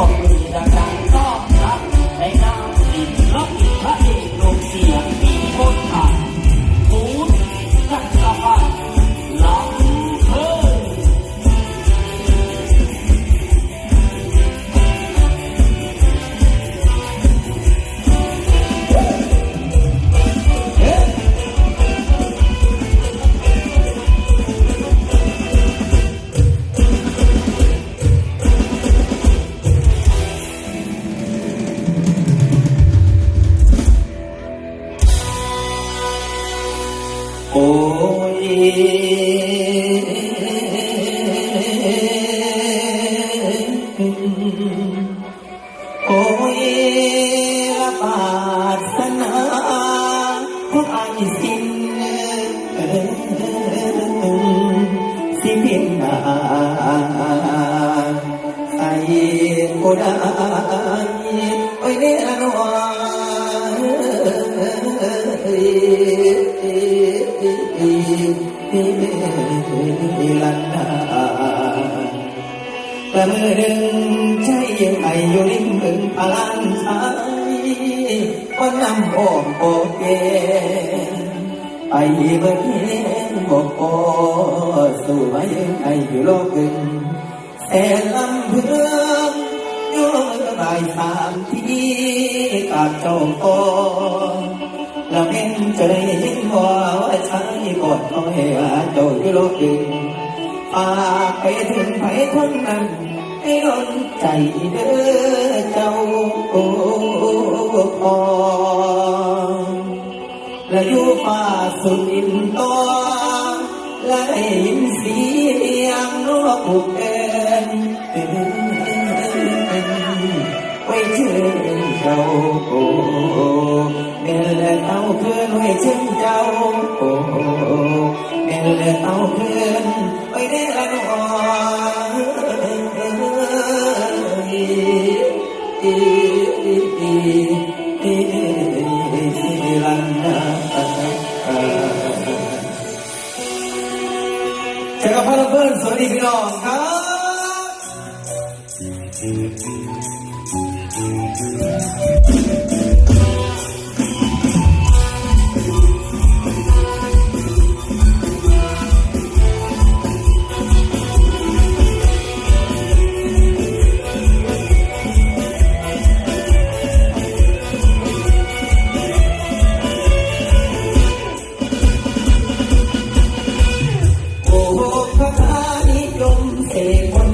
อบมือดังดังชอนรับในนามศิลปินพระเอกลงเสียง โอ้ยละบาสนาของอันสิ้นสิเป็นนาใส่ก็ได้โอ้ยเนี่ยละน้อย ลันนาแต่เมื่อหนึ่งใจยังไออยู่ริมบึงพลานชายวันนำโอมโอเกไปเบิดเห็นบอกโอสู่มายังไออยู่โลกึงแสนลำเพื่อนอยู่บ่ายสามที่กาดเจ้าโต แล้วเห็นเจอเห็นว่าว่าชายกอดน้อยว่าเจ้าอยู่โลกึ่งฝากไปถึงไผคนนั้นให้ดนใจเด้อเจ้าโอ้พอและอยู่ฟ้าสุดอินตอและได้ยินเสียงนกผูกเอ็น เมื่อและเอาเพื่อนไว้ได้ละนอยลันนาเจ้าพ่อเพื่อนสวัสดีพี่น้องครับ ม